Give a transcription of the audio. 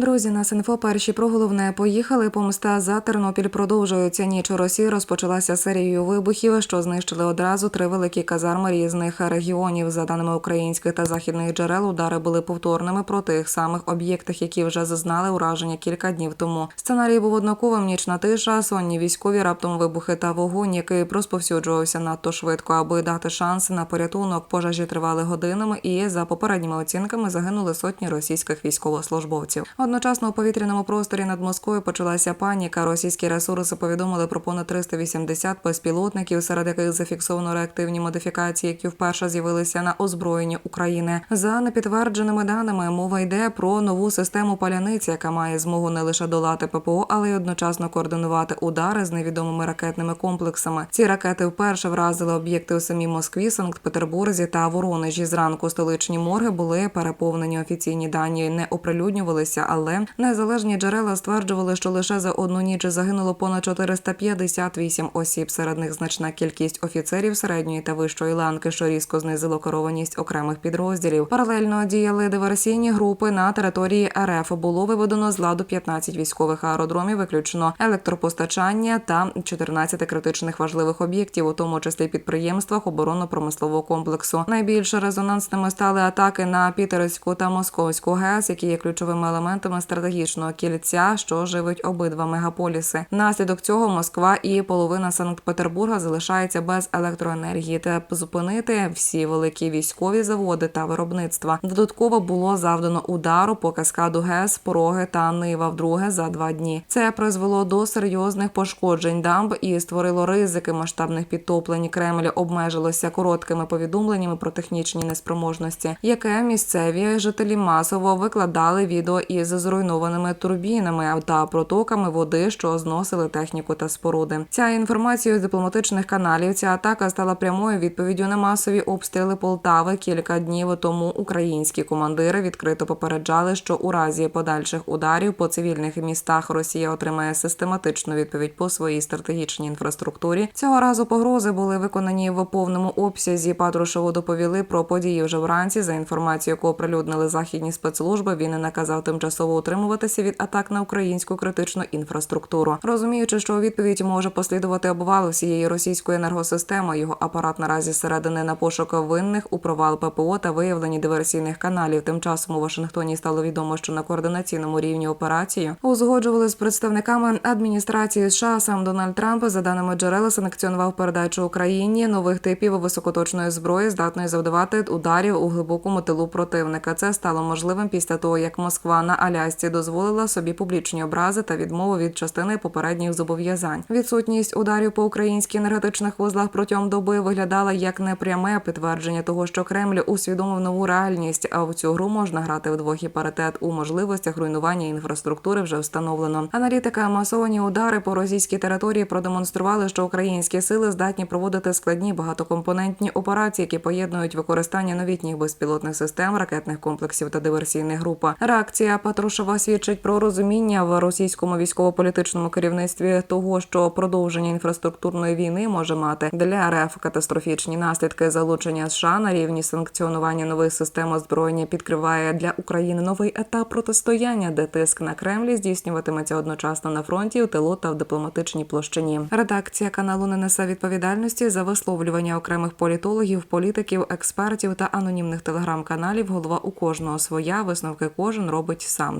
Друзі, на Синфо перші про головне поїхали. Помста за Тернопіль продовжується. Ніч у Росії розпочалася серією вибухів, що знищили одразу три великі казарми різних регіонів. За даними українських та західних джерел, удари були повторними про тих самих об'єктах, які вже зазнали ураження кілька днів тому. Сценарій був однаковим. Нічна тиша, сонні військові, раптом вибухи та вогонь, який розповсюджувався надто швидко, аби дати шанси на порятунок. Пожежі тривали годинами, і за попередніми оцінками загинули сотні російських військовослужбовців. Одночасно у повітряному просторі над Москвою почалася паніка. Російські ресурси повідомили про понад 380 безпілотників, серед яких зафіксовано реактивні модифікації, які вперше з'явилися на озброєнні України. За непідтвердженими даними мова йде про нову систему паляниці, яка має змогу не лише долати ППО, але й одночасно координувати удари з невідомими ракетними комплексами. Ці ракети вперше вразили об'єкти у самій Москві, Санкт-Петербурзі та Воронежі. Зранку столичні морги були переповнені. Офіційні дані не оприлюднювалися, але незалежні джерела стверджували, що лише за одну ніч загинуло понад 458 осіб. Серед них значна кількість офіцерів середньої та вищої ланки, що різко знизило керованість окремих підрозділів. Паралельно діяли диверсійні групи на території РФ. Було виведено з ладу 15 військових аеродромів, виключено електропостачання та 14 критичних важливих об'єктів, у тому числі підприємствах оборонно-промислового комплексу. Найбільш резонансними стали атаки на Пітерську та Московську ГЕС, які є ключовими елементами стратегічного кільця, що живить обидва мегаполіси. Наслідок цього Москва і половина Санкт-Петербурга залишається без електроенергії та зупинити всі великі військові заводи та виробництва. Додатково було завдано удару по каскаду ГЕС, пороги та Нива вдруге за два дні. Це призвело до серйозних пошкоджень дамб і створило ризики масштабних підтоплень. Кремль обмежилося короткими повідомленнями про технічні неспроможності, яке місцеві жителі масово викладали відео із зруйнованими турбінами та протоками води, що зносили техніку та споруди. Ця інформація з дипломатичних каналів. Ця атака стала прямою відповіддю на масові обстріли Полтави. Кілька днів тому українські командири відкрито попереджали, що у разі подальших ударів по цивільних містах Росія отримає систематичну відповідь по своїй стратегічній інфраструктурі. Цього разу погрози були виконані в повному обсязі. Патрушеву доповіли про події вже вранці. За інформацією, яку оприлюднили західні спецслужби, він наказав тимчасово утримуватися від атак на українську критичну інфраструктуру. Розуміючи, що у відповідь може послідувати обвал всієї російської енергосистеми. Його апарат наразі зсередини на пошук винних у провал ППО та виявлені диверсійних каналів. Тим часом у Вашингтоні стало відомо, що на координаційному рівні операцію узгоджували з представниками адміністрації США. Сам Дональд Трамп, за даними джерела, санкціонував передачу Україні нових типів високоточної зброї, здатної завдавати ударів у глибокому тилу противника. Це стало можливим після того, як Москва на Алясці дозволила собі публічні образи та відмову від частини попередніх зобов'язань. Відсутність ударів по українських енергетичних вузлах протягом доби виглядала як непряме підтвердження того, що Кремль усвідомив нову реальність. А в цю гру можна грати вдвох і паритет у можливостях руйнування інфраструктури вже встановлено. Аналітика масовані удари по російській території продемонстрували, що українські сили здатні проводити складні багатокомпонентні операції, які поєднують використання новітніх безпілотних систем, ракетних комплексів та диверсійних груп. Реакція Патрушева свідчить про розуміння в російському військово-політичному керівництві того, що продовження інфраструктурної війни може мати для РФ катастрофічні наслідки залучення США на рівні санкціонування нових систем озброєння підкриває для України новий етап протистояння, де тиск на Кремлі здійснюватиметься одночасно на фронті, у тилу та в дипломатичній площині. Редакція каналу не несе відповідальності за висловлювання окремих політологів, політиків, експертів та анонімних телеграм-каналів. Голова у кожного своя висновки кожен робить сам.